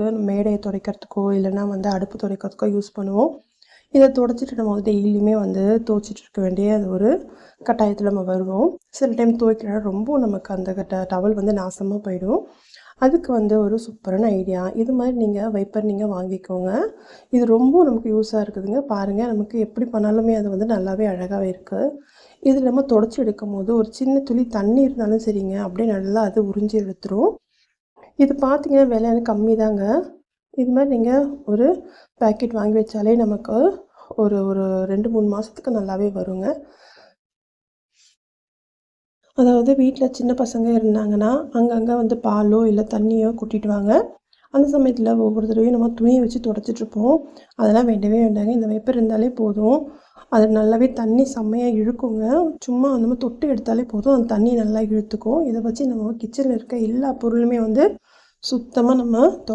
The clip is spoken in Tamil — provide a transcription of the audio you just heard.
போது மேடையை துடைக்கிறதுக்கோ இல்லைன்னா வந்து அடுப்பு துடைக்கிறதுக்கோ யூஸ் பண்ணுவோம். இதை துடைச்சிட்டு நம்ம வந்து டெய்லியுமே வந்து துவைச்சிட்டு இருக்க வேண்டிய அது ஒரு கட்டாயத்தில் நம்ம வருவோம். சில டைம் துவைக்கிற ரொம்ப நமக்கு அந்த கட்ட டவல் வந்து நாசமாக போயிடும். அதுக்கு வந்து ஒரு சூப்பரான ஐடியா. இது மாதிரி நீங்கள் வைப்பர் நீங்கள் வாங்கிக்கோங்க. இது ரொம்ப நமக்கு யூஸாக இருக்குதுங்க. பாருங்கள் நமக்கு எப்படி பண்ணாலுமே அது வந்து நல்லாவே அழகாகவே இருக்குது இது நம்ம தொடச்சி எடுக்கும் போது ஒரு சின்ன துளி தண்ணி இருந்தாலும் சரிங்க. அப்படியே நல்லா அது உறிஞ்சி எடுத்துரும். இது பார்த்திங்கன்னா விலை எனக்கு கம்மி தாங்க இது மாதிரி நீங்கள் ஒரு பேக்கெட் வாங்கி வச்சாலே நமக்கு ஒரு ஒரு ரெண்டு மூணு மாதத்துக்கு நல்லாவே வருங்க. அதாவது வீட்டில் சின்ன பசங்க இருந்தாங்கன்னா அங்கங்கே வந்து பாலோ இல்லை தண்ணியோ கூட்டிட்டு வாங்க. அந்த சமயத்தில் ஒவ்வொரு தடவையும் நம்ம துணியை வச்சு தொடச்சிட்ருப்போம் அதெல்லாம் வேண்டவே வேண்டாங்க. இந்த வைப்பர் இருந்தாலே போதும். அது நல்லாவே தண்ணி செம்மையாக இழுக்குங்க. சும்மா நம்ம தொட்டு எடுத்தாலே போதும். அந்த தண்ணி நல்லா இழுத்துக்கும். இதை வச்சு நம்ம கிச்சனில் இருக்க எல்லா பொருளுமே வந்து சுத்தமாக நம்ம தொட